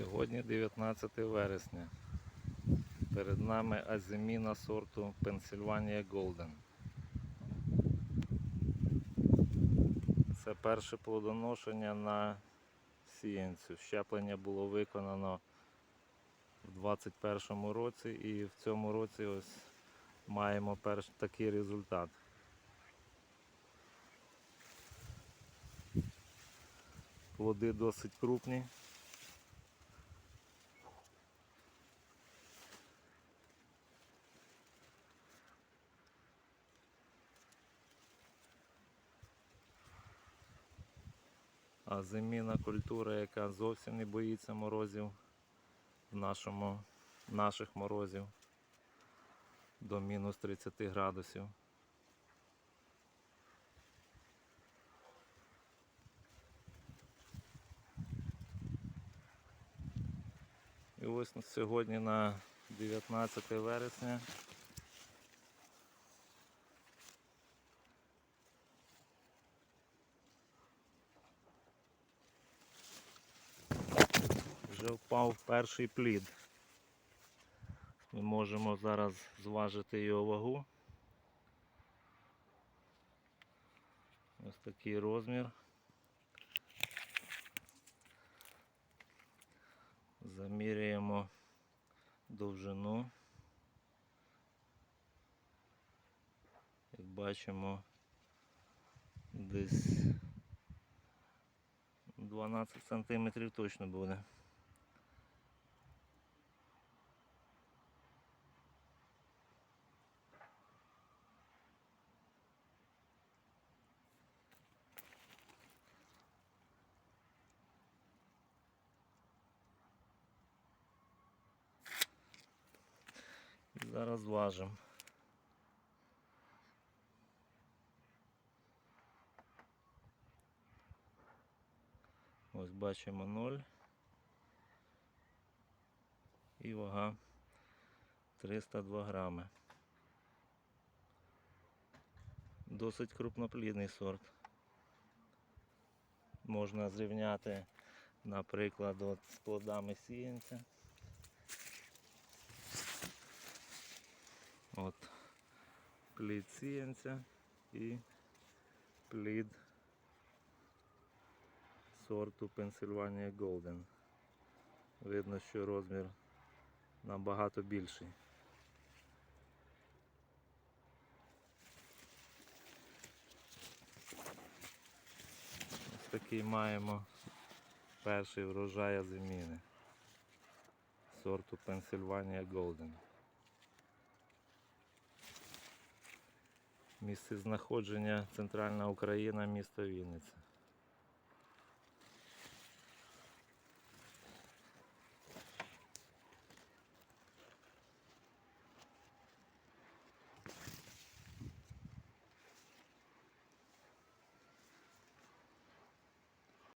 Сьогодні 19 вересня. Перед нами азиміна сорту Pennsylvania Golden. Це перше плодоношення на сіянцю. Щеплення було виконано в 2021 році і в цьому році ось маємо перш такий результат. Плоди досить крупні. А зиміна культура, яка зовсім не боїться морозів в нашому, наших морозів до мінус 30 градусів. І ось сьогодні на 19 вересня вже впав перший плід. Ми можемо зараз зважити його вагу. Ось такий розмір. Заміряємо довжину. Як бачимо, десь 12 сантиметрів точно буде. Зараз важимо. Ось бачимо 0. І вага 302 грами. Досить крупноплідний сорт. Можна зрівняти, наприклад, от з плодами сіянця. От плід сіянця і плід сорту Pennsylvania Golden. Видно, що розмір набагато більший. Ось такий маємо перший врожай зиміни сорту Pennsylvania Golden. Місце знаходження Центральна Україна, місто Вінниця.